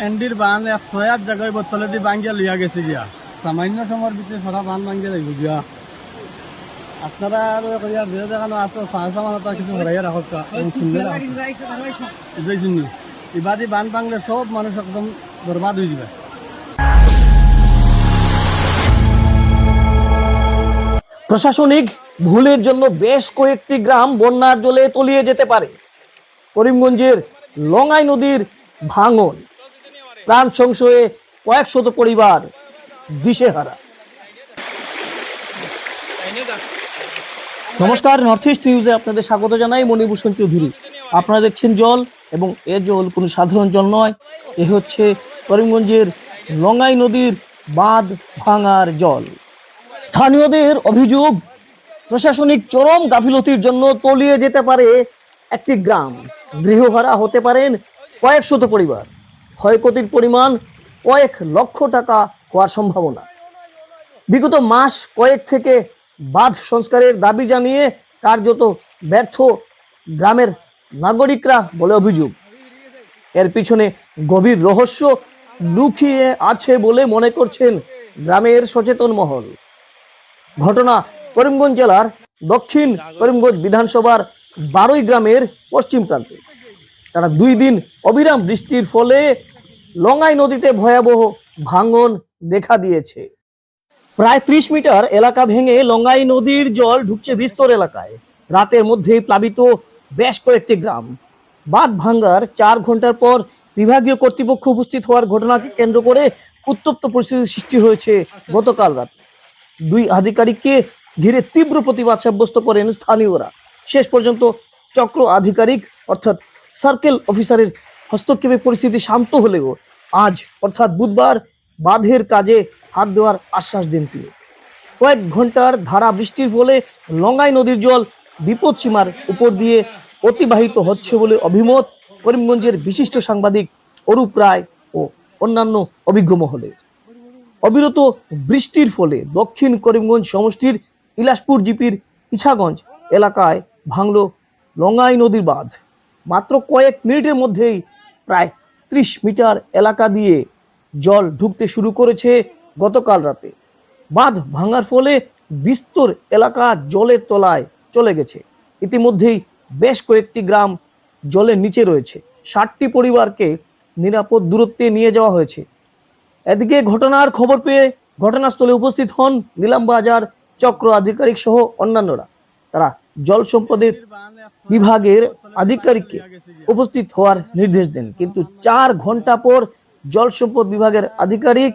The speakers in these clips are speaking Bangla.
এন্ডির বান একশো এক জায়গায় বোতলে দিয়ে ভাঙ্গিয়া লইয়া গেছে গিয়া। সামান্য সময়ের ভিতরে সারা বান ভাঙ্গিয়া যাইব গিয়া। কিছু মানুষ একদম হয়ে প্রশাসনিক ভুলের জন্য বেশ কয়েকটি গ্রাম বন্যার জলে তলিয়ে যেতে পারে। করিমগঞ্জের লঙ্গাই নদীর ভাঙন। প্রাণ সংশয়ে কয়েক শত পরিবার দিশেহারা। নমস্কার নর্থ ইস্ট নিউজে আপনাদের স্বাগত জানাই মণিভূষণ চৌধুরী। আপনারা দেখছেন জল এবং এ জল কোনো সাধারণ জল নয়, এ হচ্ছে করিমগঞ্জের লঙ্গাই নদীর বাঁধ ভাঙার জল। স্থানীয়দের অভিযোগ, প্রশাসনিক চরম গাফিলতির জন্য তলিয়ে যেতে পারে একটি গ্রাম। গৃহহারা হতে পারেন কয়েক শত পরিবার। ক্ষয়ক্ষতির পরিমাণ কয়েক লক্ষ টাকা হওয়ার সম্ভাবনা। বিগত মাস কয়েক থেকে বাঁধ সংস্কারের দাবি জানিয়ে কার্যত ব্যর্থ গ্রামের নাগরিকরা বলে অভিযোগ। এর পিছনে গভীর রহস্য লুকিয়ে আছে বলে মনে করছেন গ্রামের সচেতন মহল। ঘটনা করিমগঞ্জ জেলার দক্ষিণ করিমগঞ্জ বিধানসভার বারোই গ্রামের পশ্চিম প্রান্তে। তারা দুই দিন অবিরাম বৃষ্টির ফলে লঙ্গাই নদীতে ভয়াবহ ভাঙন দেখা দিয়েছে। প্রায় ত্রিশ মিটার এলাকা ভেঙে লঙ্গাই নদীর জল ঢুকছে বিস্তর এলাকায়। রাতের মধ্যে প্লাবিত বেশ কয়েকটি গ্রাম। বাঁধ ভাঙ্গার চার ঘণ্টার পর বিভাগীয় কর্তৃপক্ষ উপস্থিত হওয়ার ঘটনাকে কেন্দ্র করে উত্তপ্ত পরিস্থিতির সৃষ্টি হয়েছে গতকাল রাত। দুই আধিকারিককে ঘিরে তীব্র প্রতিবাদ সাব্যস্ত করেন স্থানীয়রা। শেষ পর্যন্ত চক্র আধিকারিক, অর্থাৎ সার্কেল অফিসারের হস্তক্ষেপে পরিস্থিতি শান্ত হলেও আজ অর্থাৎ বুধবার বাঁধের কাজে হাত দেওয়ার আশ্বাস দেন তিনি। কয়েক ঘণ্টার ধারা বৃষ্টির ফলে লঙ্গাই নদীর জল বিপদসীমার উপর দিয়ে অতিবাহিত হচ্ছে বলে অভিমত করিমগঞ্জের বিশিষ্ট সাংবাদিক অরূপ রায় ও অন্যান্য অভিজ্ঞ মহলে অবিরত বৃষ্টির ফলে দক্ষিণ করিমগঞ্জ সমষ্টির ইলাসপুর জিপির ইছাগঞ্জ এলাকায় ভাঙল লঙ্গাই নদীর বাঁধ। মাত্র কয়েক মিনিটের মধ্যেই প্রায় ত্রিশ মিটার এলাকা দিয়ে জল ঢুকতে শুরু করেছে গতকাল রাতে। বাঁধ ভাঙার ফলে বিস্তর এলাকা জলের তলায় চলে গেছে। ইতিমধ্যেই বেশ কয়েকটি গ্রাম জলের নিচে রয়েছে। ষাটটি পরিবারকে নিরাপদ দূরত্বে নিয়ে যাওয়া হয়েছে। এদিকে ঘটনার খবর পেয়ে ঘটনাস্থলে উপস্থিত হন নিলাম বাজার চক্র আধিকারিক সহ অন্যান্যরা। তারা জল সম্পদের বিভাগের আধিকারিককে উপস্থিত হওয়ার নির্দেশ দেন। কিন্তু চার ঘণ্টা পর জল সম্পদ বিভাগের আধিকারিক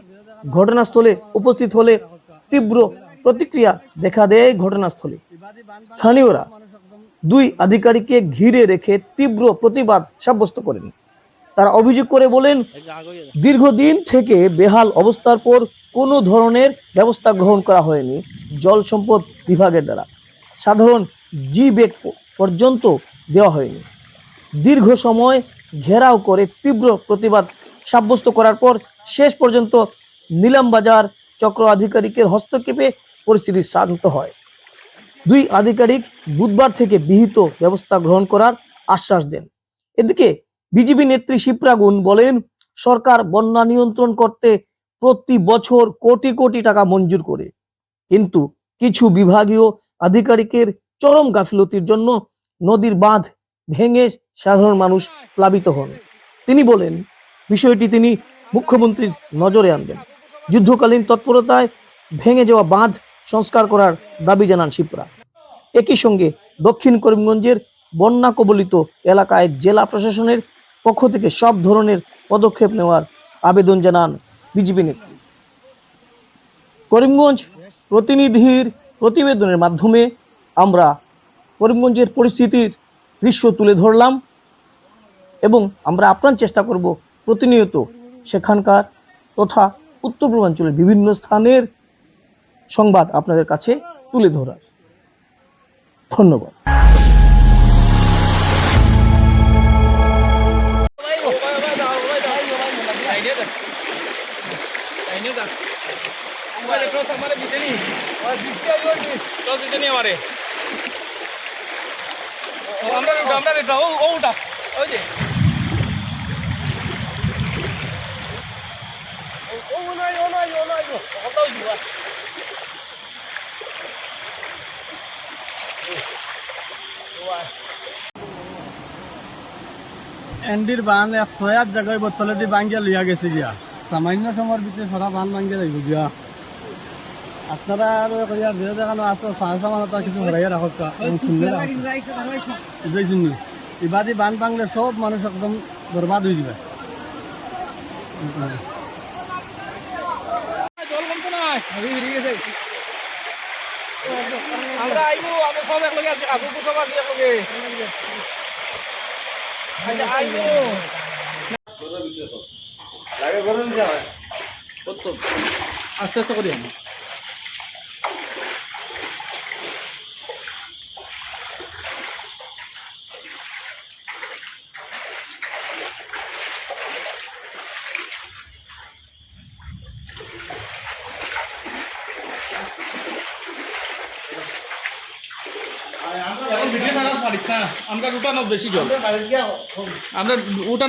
ঘটনাস্থলে উপস্থিত হলে তীব্র প্রতিক্রিয়া দেখা দেয় ঘটনাস্থলে। স্থানীয়রা দুই আধিকারিককে ঘিরে রেখে তীব্র প্রতিবাদ সাব্যস্ত করেন। তারা অভিযোগ করে বলেন, দীর্ঘদিন থেকে বেহাল অবস্থার পর কোনো ধরনের ব্যবস্থা গ্রহণ করা হয়নি জল সম্পদ বিভাগের দ্বারা। সাধারণ জি বেগ পর্যন্ত দেওয়া হয়নি। দীর্ঘ সময় ঘেরাও করে তীব্র প্রতিবাদ সাব্যস্ত করার পর শেষ পর্যন্ত নিলাম বাজার চক্র আধিকারিকের হস্তক্ষেপে পরিস্থিতি শান্ত হয়। দুই আধিকারিক বুধবার থেকে বিহিত ব্যবস্থা গ্রহণ করার আশ্বাস দেন। এদিকে বিজেপি নেত্রী শিপ্রাগুন বলেন, সরকার বন্যা নিয়ন্ত্রণ করতে প্রতি বছর কোটি কোটি টাকা মঞ্জুর করে। কিন্তু কিছু বিভাগীয় আধিকারিকের চরম গাফিলতির জন্য নদীর বাঁধ ভেঙে সাধারণ মানুষ প্লাবিত হন। তিনি বলেন, বিষয়টি তিনি মুখ্যমন্ত্রীর নজরে আনবেন। যুদ্ধকালীন তৎপরতায় ভেঙে যাওয়া বাঁধ সংস্কার করার দাবি জানান শিপরা একই সঙ্গে দক্ষিণ করিমগঞ্জের বন্যা কবলিত এলাকায় জেলা প্রশাসনের পক্ষ থেকে সব ধরনের পদক্ষেপ নেওয়ার আবেদন জানান বিজেপি নেত্রী। করিমগঞ্জ প্রতিনিধির প্রতিবেদনের মাধ্যমে আমরা করিমগঞ্জের পরিস্থিতির দৃশ্য তুলে ধরলাম এবং আমরা আপ্রাণ চেষ্টা করব প্রতিনিয়ত সেখানকার তথা উত্তর পূর্বাঞ্চলের বিভিন্ন স্থানের সংবাদ আপনাদের কাছে তুলে ধরার। ধন্যবাদ। हमारे আমরা এন্ডির বান এক ছয়াত জায়গায় বোতলেটি ভাঙ্গিয়া লইয়া গেছে গিয়া। সামান্য সময়ের ভিতরে সারা বান ভাঙ্গিয়া লাগবে গিয়া। আপনারা যে দেখানো আছে সাহসা মানে কিছু হরাইয়া রাখো এই জন্য এবারই বান ভাঙলে সব মানুষ একদম বরবাদ হয়ে যাবে। জল কমতো নাই আমরা আইবো আমরা সব একলগে আছি কাকু সব আছি একলগে। আচ্ছা আইবো। কত আস্তে আস্তে করি আমি পারিস না আমরা উঠানো বেশি জল। আমরা উঠান